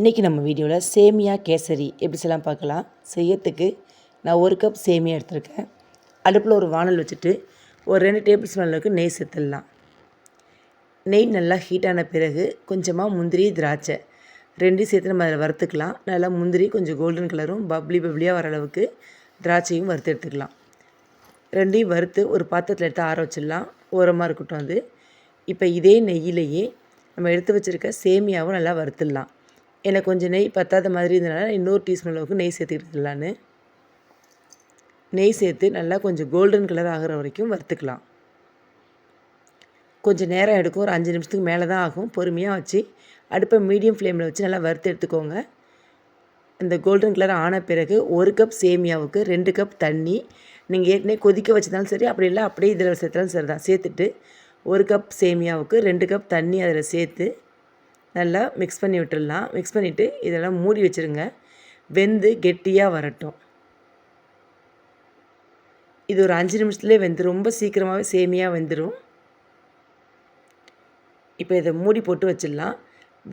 இன்றைக்கி நம்ம வீடியோவில் சேமியா கேசரி எப்படி செய்யலாம் பார்க்கலாம். செய்யறதுக்கு நான் ஒரு கப் சேமியா எடுத்திருக்கேன். அடுப்பில் ஒரு வானல் வச்சுட்டு ஒரு ரெண்டு டேபிள் ஸ்பூன் அளவுக்கு நெய் சேர்த்துடலாம். நெய் நல்லா ஹீட்டான பிறகு கொஞ்சமாக முந்திரி திராட்சை ரெண்டையும் சேர்த்து நம்ம அதில் வறுத்துக்கலாம். நல்லா முந்திரி கொஞ்சம் கோல்டன் கலரும் பப்ளி பப்ளியாக வர அளவுக்கு திராட்சையும் வறுத்து எடுத்துக்கலாம். ரெண்டையும் வறுத்து ஒரு பாத்திரத்தில் எடுத்து ஆற வச்சிடலாம். ஓரமாக இருக்கட்டும் அது. இப்போ இதே நெய்யிலேயே நம்ம எடுத்து வச்சுருக்க சேமியாவும் நல்லா வறுத்துடலாம். எனக்கு கொஞ்சம் நெய் பத்தாத மாதிரி இருந்தனால இன்னொரு டீஸ்பூன் அளவுக்கு நெய் சேர்த்துக்கிட்டுலான்னு நெய் சேர்த்து நல்லா கொஞ்சம் கோல்டன் கலர் ஆகிற வரைக்கும் வறுத்துக்கலாம். கொஞ்சம் நேரம் எடுக்கும். ஒரு அஞ்சு நிமிஷத்துக்கு மேலே தான் ஆகும். பொறுமையாக வச்சு அடுப்பை மீடியம் ஃப்ளேமில் வச்சு நல்லா வறுத்து எடுத்துக்கோங்க. இந்த கோல்டன் கலர் ஆன பிறகு ஒரு கப் சேமியாவுக்கு ரெண்டு கப் தண்ணி. நீங்கள் ஏற்கனவே கொதிக்க வச்சதாலும் சரி அப்படி இல்லை அப்படியே இதில் சேர்த்தாலும் சரி தான் சேர்த்துட்டு ஒரு கப் சேமியாவுக்கு ரெண்டு கப் தண்ணி அதில் சேர்த்து நல்லா மிக்ஸ் பண்ணி விட்டுடலாம். மிக்ஸ் பண்ணிவிட்டு இதெல்லாம் மூடி வச்சுருங்க. வெந்து கெட்டியாக வரட்டும். இது ஒரு அஞ்சு நிமிஷத்துலேயே வெந்து ரொம்ப சீக்கிரமாகவே சேமியாக வெந்துடும் இப்போ இதை மூடி போட்டு வச்சிடலாம்.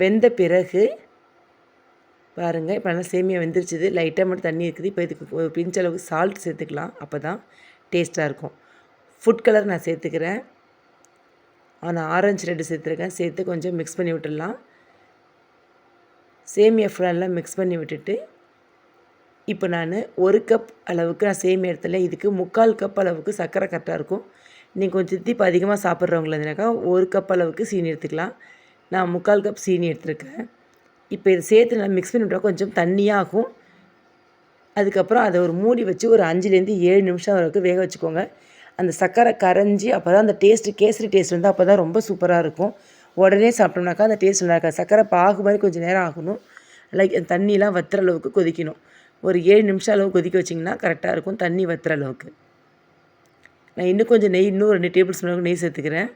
வெந்த பிறகு பாருங்கள் இப்போ நல்லா சேமியா வெந்துருச்சுது. லைட்டாக மட்டும் தண்ணி இருக்குது. இப்போ இதுக்கு ஒரு பிஞ்ச் அளவுக்கு சால்ட் சேர்த்துக்கலாம். அப்போ தான் டேஸ்ட்டாக இருக்கும். ஃபுட் கலர் நான் சேர்த்துக்கிறேன். ஆனால் ஆரஞ்சு ரெட்டு சேர்த்துருக்கேன். சேர்த்து கொஞ்சம் மிக்ஸ் பண்ணி விட்டுடலாம். சேமியா ஃபுல்லாக மிக்ஸ் பண்ணி விட்டுட்டு இப்போ நான் ஒரு கப் அளவுக்கு நான் சேமியா எடுத்துல இதுக்கு முக்கால் கப் அளவுக்கு சர்க்கரை கரெக்டாக இருக்கும். நீங்கள் கொஞ்சம் திப்பு அதிகமாக சாப்பிட்றவங்களதுனாக்கா ஒரு கப் அளவுக்கு சீனி எடுத்துக்கலாம். நான் முக்கால் கப் சீனி எடுத்துருக்கேன். இப்போ இதை சேர்த்து நல்லா மிக்ஸ் பண்ணி விட்டால் கொஞ்சம் தண்ணியாகும். அதுக்கப்புறம் அதை ஒரு மூடி வச்சு ஒரு அஞ்சுலேருந்து ஏழு நிமிஷம் வரைக்கும் வேக வச்சுக்கோங்க. அந்த சர்க்கரை கரைஞ்சி அப்போ தான் அந்த டேஸ்ட்டு கேசரி டேஸ்ட் வந்து அப்போ தான் ரொம்ப சூப்பராக இருக்கும். உடனே சாப்பிட்டோம்னாக்கா அந்த டேஸ்ட் நல்லா இருக்காது. சர்க்கரை பாகு மாதிரி கொஞ்சம் நேரம் ஆகணும். லைக் தண்ணியெலாம் வத்துற அளவுக்கு கொதிக்கணும். ஒரு ஏழு நிமிஷம் அளவு கொதிக்க வச்சிங்கன்னா கரெக்டாக இருக்கும். தண்ணி வத்துற அளவுக்கு. நான் இன்னும் கொஞ்சம் நெய் இன்னும் ரெண்டு டேபிள் ஸ்பூன் அளவுக்கு நெய் சேர்த்துக்கிறேன்.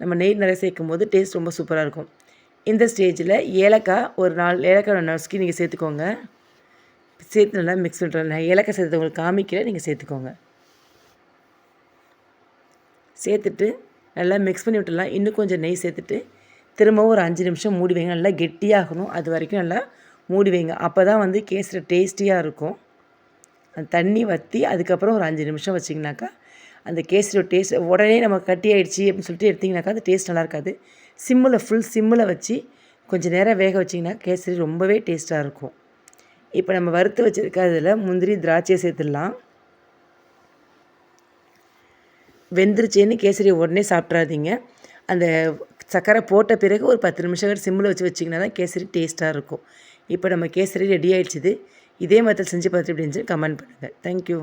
நம்ம நெய் நிறைய சேர்க்கும் போது டேஸ்ட் ரொம்ப சூப்பராக இருக்கும். இந்த ஸ்டேஜில் ஏலக்காய் ஒரு நாலு ஏலக்காய் நசுக்கி நீங்கள் சேர்த்துக்கோங்க. சேர்த்து நல்லா மிக்ஸ் பண்ணுறேன் நான் ஏலக்காய் சேர்த்து உங்களுக்கு காமிக்கிறேன் நீங்கள் சேர்த்துக்கோங்க. சேர்த்துட்டு நல்லா மிக்ஸ் பண்ணி விட்டுடலாம். இன்னும் கொஞ்சம் நெய் சேர்த்துட்டு திரும்பவும் ஒரு அஞ்சு நிமிஷம் மூடி வைங்க. நல்லா கெட்டியாகணும். அது வரைக்கும் நல்லா மூடி வைங்க. அப்போ தான் வந்து கேசரி டேஸ்டியாக இருக்கும். அந்த தண்ணி வற்றி அதுக்கப்புறம் ஒரு அஞ்சு நிமிஷம் வச்சிங்கனாக்கா அந்த கேசரியோட டேஸ்ட் உடனே நம்ம கட்டி ஆகிடுச்சி அப்படின்னு சொல்லிட்டு எடுத்திங்கனாக்கா அந்த டேஸ்ட் நல்லா இருக்காது. சிம்மில் ஃபுல் சிம்மில் வச்சு கொஞ்சம் நேரம் வேக வச்சிங்கன்னா கேசரி ரொம்பவே டேஸ்ட்டாக இருக்கும். இப்போ நம்ம வறுத்து வச்சுருக்க அதில் முந்திரி திராட்சையை சேர்த்துடலாம். வெந்துருச்சேன்னு கேசரி உடனே சாப்பிட்றாதீங்க. அந்த சர்க்கரை போட்ட பிறகு ஒரு பத்து நிமிஷம் சிம்மில் வச்சு வச்சிங்கன்னா தான் கேசரி டேஸ்ட்டாக இருக்கும். இப்போ நம்ம கேசரி ரெடி ஆகிடுச்சிது இதே மாதிரி செஞ்சு பார்த்துட்டு அப்படின்னு சொல்லி கமெண்ட் பண்ணுங்கள் தேங்க்யூ